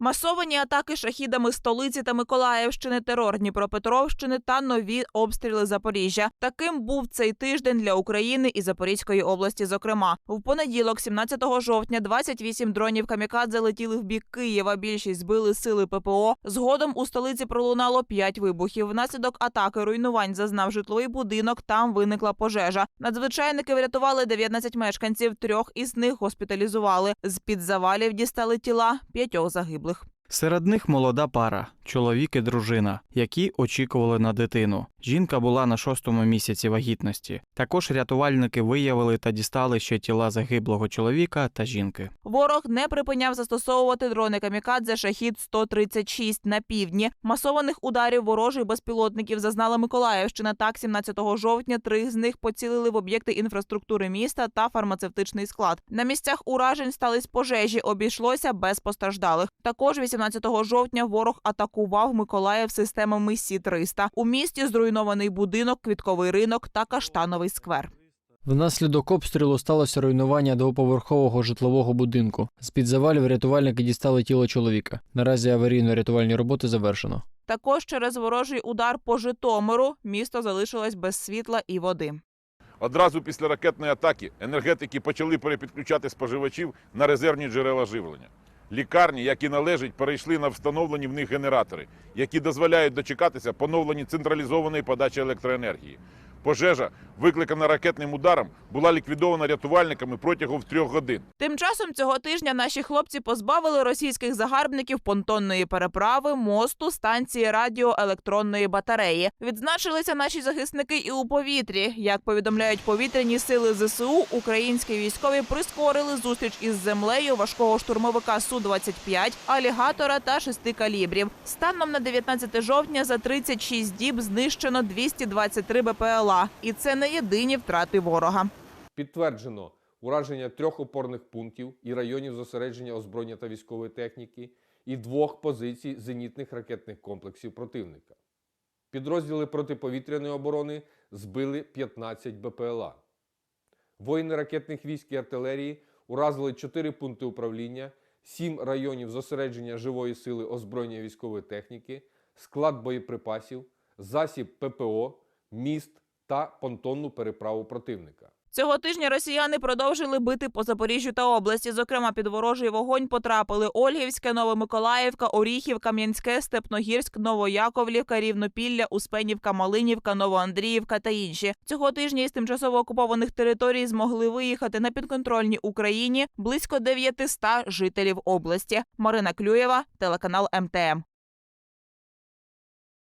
Масовані атаки шахідами столиці та Миколаївщини, терор Дніпропетровщини та нові обстріли Запоріжжя. Таким був цей тиждень для України і Запорізької області. Зокрема, в понеділок, 17 жовтня, 28 дронів камікадзе летіли в бік Києва. Більшість збили сили ППО. Згодом у столиці пролунало 5 вибухів. Внаслідок атаки руйнувань зазнав житловий будинок. Там виникла пожежа. Надзвичайники врятували 19 мешканців. Трьох із них госпіталізували. З під завалів дістали тіла п'ятьох загиблих. Серед них молода пара, чоловік і дружина, які очікували на дитину. Жінка була на шостому місяці вагітності. Також рятувальники виявили та дістали ще тіла загиблого чоловіка та жінки. Ворог не припиняв застосовувати дрони камікадзе шахід 136 на півдні. Масованих ударів ворожих безпілотників зазнала Миколаївщина. Так, 17 жовтня три з них поцілили в об'єкти інфраструктури міста та фармацевтичний склад. На місцях уражень стались пожежі. Обійшлося без постраждалих. Також 18 жовтня ворог атакував Миколаїв системами Сі 300 У місті зруйнований будинок, квітковий ринок та каштановий сквер. Внаслідок обстрілу сталося руйнування двоповерхового житлового будинку. З під завалів рятувальники дістали тіло чоловіка. Наразі аварійно-рятувальні роботи завершено. Також через ворожий удар по Житомиру місто залишилось без світла і води. Одразу після ракетної атаки енергетики почали перепідключати споживачів на резервні джерела живлення. Лікарні, як і належить, перейшли на встановлені в них генератори, які дозволяють дочекатися поновлені централізованої подачі електроенергії. Пожежа, викликана ракетним ударом, була ліквідована рятувальниками протягом трьох годин. Тим часом цього тижня наші хлопці позбавили російських загарбників понтонної переправи, мосту, станції радіоелектронної батареї. Відзначилися наші захисники і у повітрі. Як повідомляють повітряні сили ЗСУ, українські військові прискорили зустріч із землею важкого штурмовика су 25 алігатора та шести калібрів. Станом на 19 жовтня за 36 діб знищено 223 БПЛА, і це не єдині втрати ворога. Підтверджено ураження трьох опорних пунктів і районів зосередження озброєння та військової техніки і двох позицій зенітних ракетних комплексів противника. Підрозділи протиповітряної оборони збили 15 БПЛА. Воїни ракетних військ і артилерії уразили 4 пункти управління, 7 районів зосередження живої сили озброєння військової техніки, склад боєприпасів, засіб ППО, міст та понтонну переправу противника. Цього тижня росіяни продовжили бити по Запоріжжю та області. Зокрема, під ворожий вогонь потрапили Ольгівське, Новомиколаївка, Оріхів, Кам'янське, Степногірськ, Новояковлівка, Рівнопілля, Успенівка, Малинівка, Новоандріївка та інші. Цього тижня із тимчасово окупованих територій змогли виїхати на підконтрольній Україні близько 900 жителів області. Марина Клюєва, телеканал МТМ.